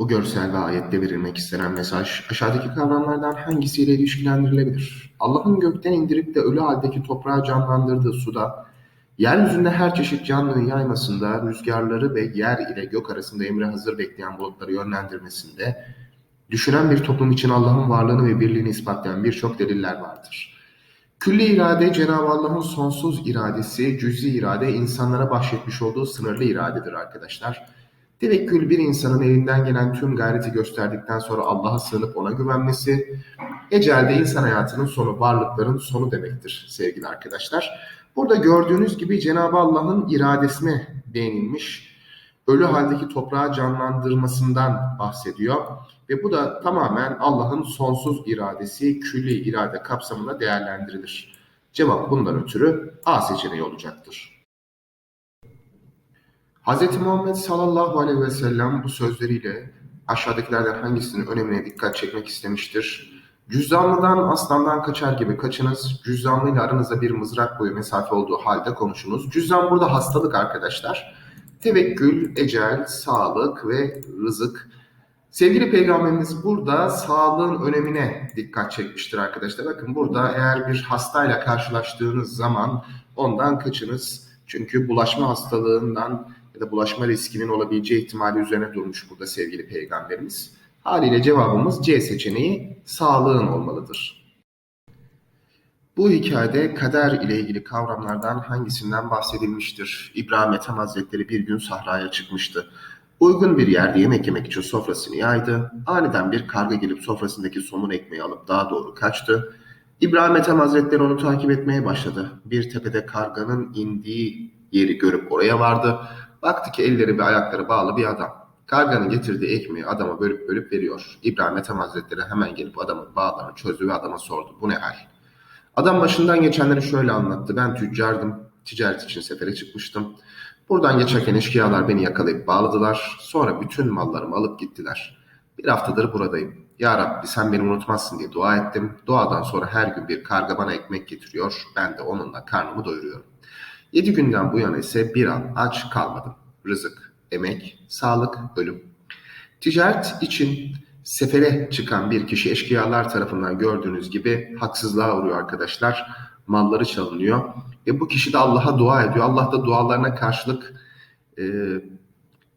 Bu görsel ve ayette verilmek istenen mesaj aşağıdaki kavramlardan hangisiyle ilişkilendirilebilir? Allah'ın gökten indirip de ölü haldeki toprağı canlandırdığı suda, yeryüzünde her çeşit canlının yaymasında, rüzgarları ve yer ile gök arasında emre hazır bekleyen bulutları yönlendirmesinde, düşünen bir toplum için Allah'ın varlığını ve birliğini ispatlayan birçok deliller vardır. Külli irade Cenab-ı Allah'ın sonsuz iradesi, cüzi irade insanlara bahşetmiş olduğu sınırlı iradedir arkadaşlar. Tevekkül bir insanın elinden gelen tüm gayreti gösterdikten sonra Allah'a sığınıp ona güvenmesi, ecelde insan hayatının sonu, varlıkların sonu demektir sevgili arkadaşlar. Burada gördüğünüz gibi Cenab-ı Allah'ın iradesine değinilmiş, ölü haldeki toprağı canlandırmasından bahsediyor. Ve bu da tamamen Allah'ın sonsuz iradesi, külli irade kapsamında değerlendirilir. Cevap bundan ötürü A seçeneği olacaktır. Hz. Muhammed sallallahu aleyhi ve sellem bu sözleriyle aşağıdakilerden hangisinin önemine dikkat çekmek istemiştir? Cüzdanlıdan aslandan kaçar gibi kaçınız. Cüzdanlıyla aranızda bir mızrak boyu mesafe olduğu halde konuşunuz. Cüzdan burada hastalık arkadaşlar. Tevekkül, ecel, sağlık ve rızık. Sevgili peygamberimiz burada sağlığın önemine dikkat çekmiştir arkadaşlar. Bakın burada eğer bir hastayla karşılaştığınız zaman ondan kaçınız. Çünkü bulaşma hastalığından da bulaşma riskinin olabileceği ihtimali üzerine durmuş burada sevgili peygamberimiz. Haliyle cevabımız C seçeneği sağlığın olmalıdır. Bu hikayede kader ile ilgili kavramlardan hangisinden bahsedilmiştir? İbrahim Ethem Hazretleri bir gün sahraya çıkmıştı. Uygun bir yerde yemek yemek için sofrasını yaydı. Aniden bir karga gelip sofrasındaki somun ekmeği alıp daha doğru kaçtı. İbrahim Ethem Hazretleri onu takip etmeye başladı. Bir tepede karganın indiği yeri görüp oraya vardı. Baktı ki elleri ve ayakları bağlı bir adam. Karganın getirdiği ekmeği adama bölüp bölüp veriyor. İbrahim Ethem Hazretleri hemen gelip adamın bağlarını çözdü ve adama sordu. Bu ne hal? Adam başından geçenleri şöyle anlattı. Ben tüccardım. Ticaret için sefere çıkmıştım. Buradan geçerken eşkıyalar beni yakalayıp bağladılar. Sonra bütün mallarımı alıp gittiler. Bir haftadır buradayım. Ya Rabbi sen beni unutmazsın diye dua ettim. Duadan sonra her gün bir karga bana ekmek getiriyor. Ben de onunla karnımı doyuruyorum. Yedi günden bu yana ise bir an aç kalmadım. Rızık, emek, sağlık, ölüm. Ticaret için sefere çıkan bir kişi eşkıyalar tarafından gördüğünüz gibi haksızlığa uğruyor arkadaşlar. Malları çalınıyor ve bu kişi de Allah'a dua ediyor. Allah da dualarına karşılık e,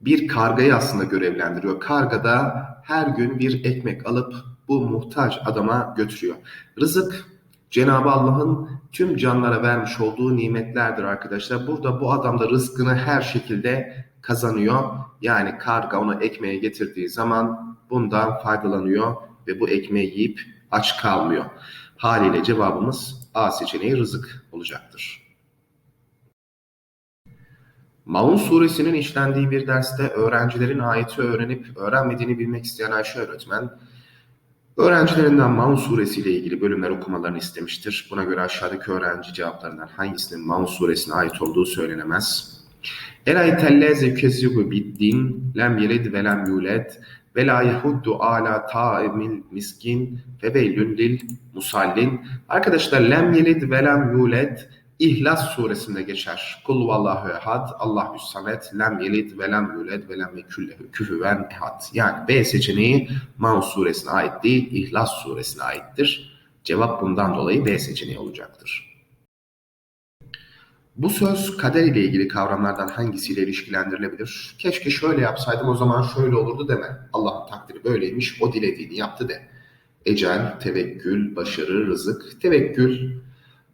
bir kargayı aslında görevlendiriyor. Karga da her gün bir ekmek alıp bu muhtaç adama götürüyor. Rızık Cenab-ı Allah'ın tüm canlara vermiş olduğu nimetlerdir arkadaşlar. Burada bu adam da rızkını her şekilde kazanıyor. Yani karga ona ekmeği getirdiği zaman bundan faydalanıyor ve bu ekmeği yiyip aç kalmıyor. Haliyle cevabımız A seçeneği rızık olacaktır. Maun suresinin işlendiği bir derste öğrencilerin ayeti öğrenip öğrenmediğini bilmek isteyen Ayşe öğretmen, öğrencilerinden Maun suresi ile ilgili bölümler okumalarını istemiştir. Buna göre aşağıdaki öğrenci cevaplarından hangisinin Maun suresine ait olduğu söylenemez. Eraytelleze yükezzibu biddin lem yelid ve lem yuled ve la yehuddu ala ta'imil miskin feveylün lil musallin. Arkadaşlar lem yelid ve lem yuled İhlas suresinde geçer. Kul vallahu ehad, Allahü samet, lem yelid ve lem yuled ve lem yeküllehu küfüven ehad. Yani B seçeneği Maun suresine ait değil, İhlas suresine aittir. Cevap bundan dolayı B seçeneği olacaktır. Bu söz kader ile ilgili kavramlardan hangisiyle ilişkilendirilebilir? Keşke şöyle yapsaydım o zaman şöyle olurdu deme. Allah'ın takdiri böyleymiş, o dilediğini yaptı de. Ecel, tevekkül, başarı, rızık. Tevekkül,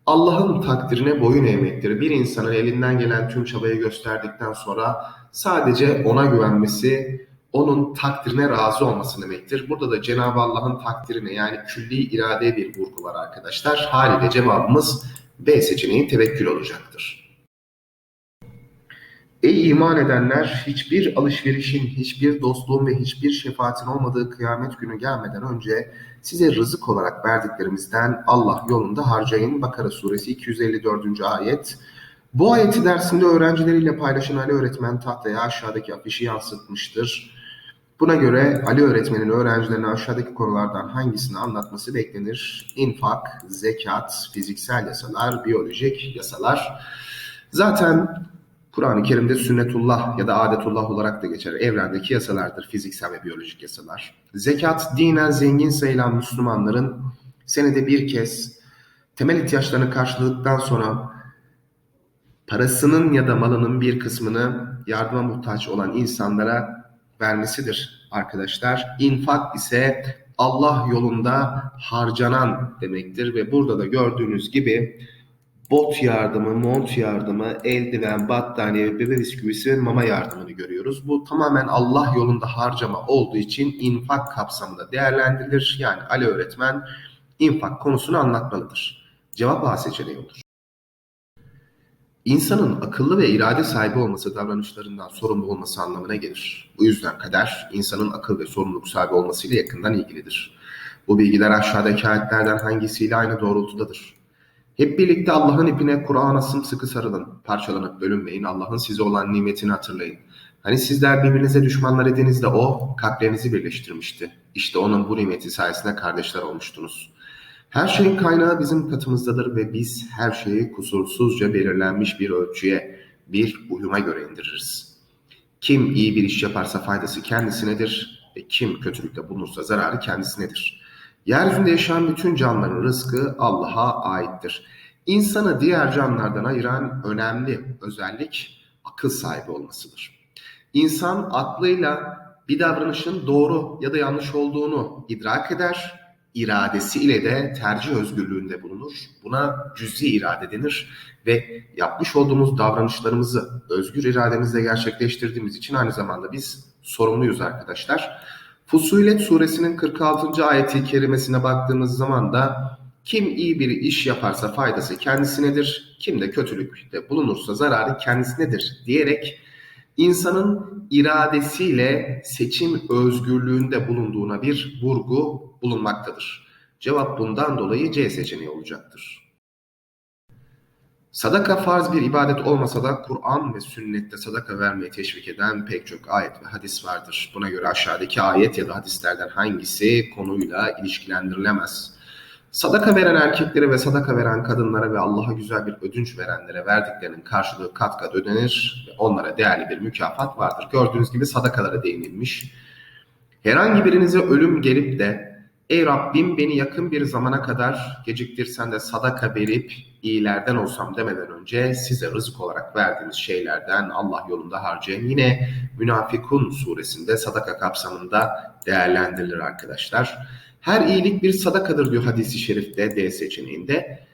Allah'ın takdirine boyun eğmektir. Bir insanın elinden gelen tüm çabayı gösterdikten sonra sadece ona güvenmesi, onun takdirine razı olması demektir. Burada da Cenab-ı Allah'ın takdirine yani külli iradeye bir vurgu var arkadaşlar. Haliyle cevabımız B seçeneği tevekkül olacaktır. Ey iman edenler hiçbir alışverişin, hiçbir dostluğun ve hiçbir şefaatin olmadığı kıyamet günü gelmeden önce size rızık olarak verdiklerimizden Allah yolunda harcayın. Bakara suresi 254. ayet. Bu ayeti dersinde öğrencileriyle paylaşan Ali öğretmen tahtaya aşağıdaki afişi yansıtmıştır. Buna göre Ali öğretmenin öğrencilerine aşağıdaki konulardan hangisini anlatması beklenir? İnfak, zekat, fiziksel yasalar, biyolojik yasalar. Zaten Kur'an-ı Kerim'de sünnetullah ya da adetullah olarak da geçer. Evrendeki yasalardır, fiziksel ve biyolojik yasalar. Zekat, dinen zengin sayılan Müslümanların senede bir kez temel ihtiyaçlarını karşıladıktan sonra parasının ya da malının bir kısmını yardıma muhtaç olan insanlara vermesidir arkadaşlar. İnfak ise Allah yolunda harcanan demektir ve burada da gördüğünüz gibi bot yardımı, mont yardımı, eldiven, battaniye, bebe bisküvisi ve mama yardımını görüyoruz. Bu tamamen Allah yolunda harcama olduğu için infak kapsamında değerlendirilir. Yani Ali öğretmen infak konusunu anlatmalıdır. Cevap A seçeneği olur. İnsanın akıllı ve irade sahibi olması davranışlarından sorumlu olması anlamına gelir. Bu yüzden kader, insanın akıl ve sorumluluk sahibi olmasıyla yakından ilgilidir. Bu bilgiler aşağıdaki ayetlerden hangisiyle aynı doğrultudadır? Hep birlikte Allah'ın ipine Kur'an'a sımsıkı sarılın. Parçalanıp bölünmeyin. Allah'ın size olan nimetini hatırlayın. Hani sizler birbirinize düşmanlar ediniz de o kalplerinizi birleştirmişti. İşte onun bu nimeti sayesinde kardeşler olmuştunuz. Her şeyin kaynağı bizim katımızdadır ve biz her şeyi kusursuzca belirlenmiş bir ölçüye, bir uyuma göre indiririz. Kim iyi bir iş yaparsa faydası kendisinedir ve kim kötülükte bulunursa zararı kendisinedir. Yeryüzünde yaşayan bütün canlıların rızkı Allah'a aittir. İnsanı diğer canlılardan ayıran önemli özellik akıl sahibi olmasıdır. İnsan aklıyla bir davranışın doğru ya da yanlış olduğunu idrak eder, iradesi ile de tercih özgürlüğünde bulunur. Buna cüzi irade denir ve yapmış olduğumuz davranışlarımızı özgür irademizle gerçekleştirdiğimiz için aynı zamanda biz sorumluyuz arkadaşlar. Fusulet suresinin 46. ayeti kerimesine baktığımız zaman da kim iyi bir iş yaparsa faydası kendisinedir, kim de kötülükte bulunursa zararı kendisinedir diyerek insanın iradesiyle seçim özgürlüğünde bulunduğuna bir vurgu bulunmaktadır. Cevap bundan dolayı C seçeneği olacaktır. Sadaka farz bir ibadet olmasa da Kur'an ve sünnette sadaka vermeyi teşvik eden pek çok ayet ve hadis vardır. Buna göre aşağıdaki ayet ya da hadislerden hangisi konuyla ilişkilendirilemez? Sadaka veren erkeklere ve sadaka veren kadınlara ve Allah'a güzel bir ödünç verenlere verdiklerinin karşılığı kat kat ödenir ve onlara değerli bir mükafat vardır. Gördüğünüz gibi sadakalara değinilmiş. Herhangi birinize ölüm gelip de Ey Rabbim beni yakın bir zamana kadar geciktirsen de sadaka verip iyilerden olsam demeden önce size rızık olarak verdiğimiz şeylerden Allah yolunda harcayın. Yine Münafikun suresinde sadaka kapsamında değerlendirilir arkadaşlar. Her iyilik bir sadakadır diyor hadisi şerifte D seçeneğinde.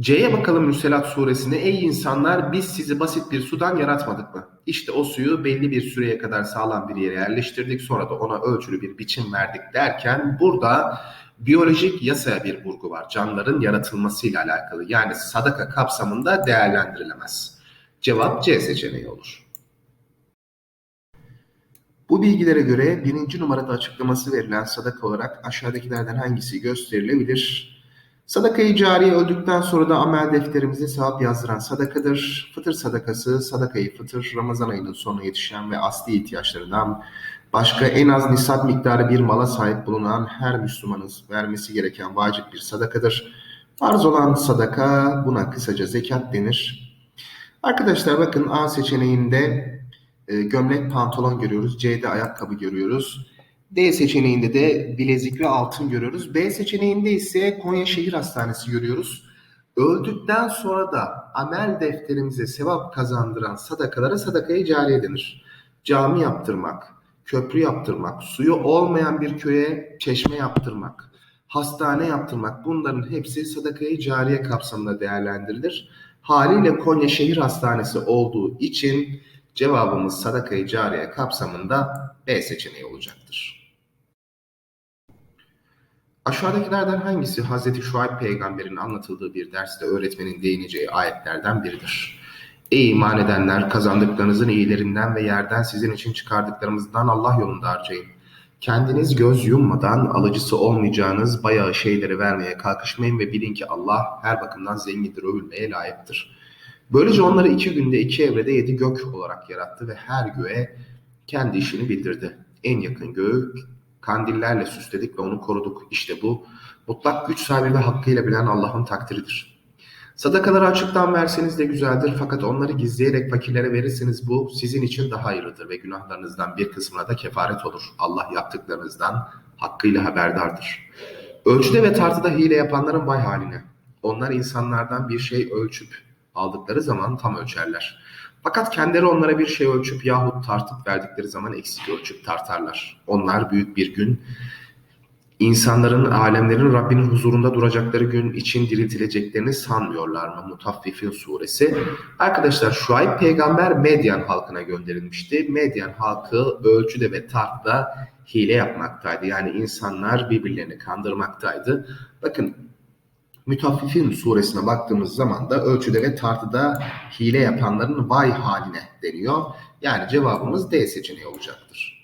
C'ye bakalım Müselat suresine. Ey insanlar biz sizi basit bir sudan yaratmadık mı? İşte o suyu belli bir süreye kadar sağlam bir yere yerleştirdik. Sonra da ona ölçülü bir biçim verdik derken burada biyolojik yasaya bir vurgu var. Canlıların yaratılmasıyla alakalı. Yani sadaka kapsamında değerlendirilemez. Cevap C seçeneği olur. Bu bilgilere göre birinci numarada açıklaması verilen sadaka olarak aşağıdakilerden hangisi gösterilebilir? Sadakayı cariye öldükten sonra da amel defterimize sevap yazdıran sadakadır. Fıtır sadakası, sadakayı fıtır, Ramazan ayının sonuna yetişen ve asli ihtiyaçlarından başka en az nisap miktarı bir mala sahip bulunan her Müslümanın vermesi gereken vacip bir sadakadır. Farz olan sadaka buna kısaca zekat denir. Arkadaşlar bakın A seçeneğinde e, gömlek pantolon görüyoruz. C'de ayakkabı görüyoruz. D seçeneğinde de bilezik ve altın görüyoruz. B seçeneğinde ise Konya Şehir Hastanesi görüyoruz. Öldükten sonra da amel defterimize sevap kazandıran sadakalara sadakayı cariye denir. Cami yaptırmak, köprü yaptırmak, suyu olmayan bir köye çeşme yaptırmak, hastane yaptırmak bunların hepsi sadakayı cariye kapsamında değerlendirilir. Haliyle Konya Şehir Hastanesi olduğu için cevabımız sadakayı cariye kapsamında B seçeneği olacaktır. Aşağıdakilerden hangisi Hz. Şuayb peygamberin anlatıldığı bir derste öğretmenin değineceği ayetlerden biridir? Ey iman edenler kazandıklarınızın iyilerinden ve yerden sizin için çıkardıklarımızdan Allah yolunda harcayın. Kendiniz göz yummadan alıcısı olmayacağınız bayağı şeyleri vermeye kalkışmayın ve bilin ki Allah her bakımdan zengindir, övülmeye layıktır. Böylece onları iki günde iki evrede yedi gök olarak yarattı ve her göğe kendi işini bildirdi. En yakın göğü kandillerle süsledik ve onu koruduk. İşte bu mutlak güç sahibi ve hakkıyla bilen Allah'ın takdiridir. Sadakaları açıktan verseniz de güzeldir fakat onları gizleyerek fakirlere verirseniz bu sizin için daha hayırlıdır ve günahlarınızdan bir kısmına da kefaret olur. Allah yaptıklarınızdan hakkıyla haberdardır. Ölçüde ve tartıda hile yapanların vay haline. Onlar insanlardan bir şey ölçüp aldıkları zaman tam ölçerler. Fakat kendileri onlara bir şey ölçüp yahut tartıp verdikleri zaman eksik ölçüp tartarlar. Onlar büyük bir gün insanların, alemlerin Rabbinin huzurunda duracakları gün için diriltileceklerini sanmıyorlar mı? Mutaffifin suresi. Arkadaşlar Şuayb peygamber Medyan halkına gönderilmişti. Medyan halkı ölçüde ve tartıda hile yapmaktaydı. Yani insanlar birbirlerini kandırmaktaydı. Bakın Mütaffifin suresine baktığımız zaman da ölçüde ve tartıda hile yapanların vay haline deniyor. Yani cevabımız D seçeneği olacaktır.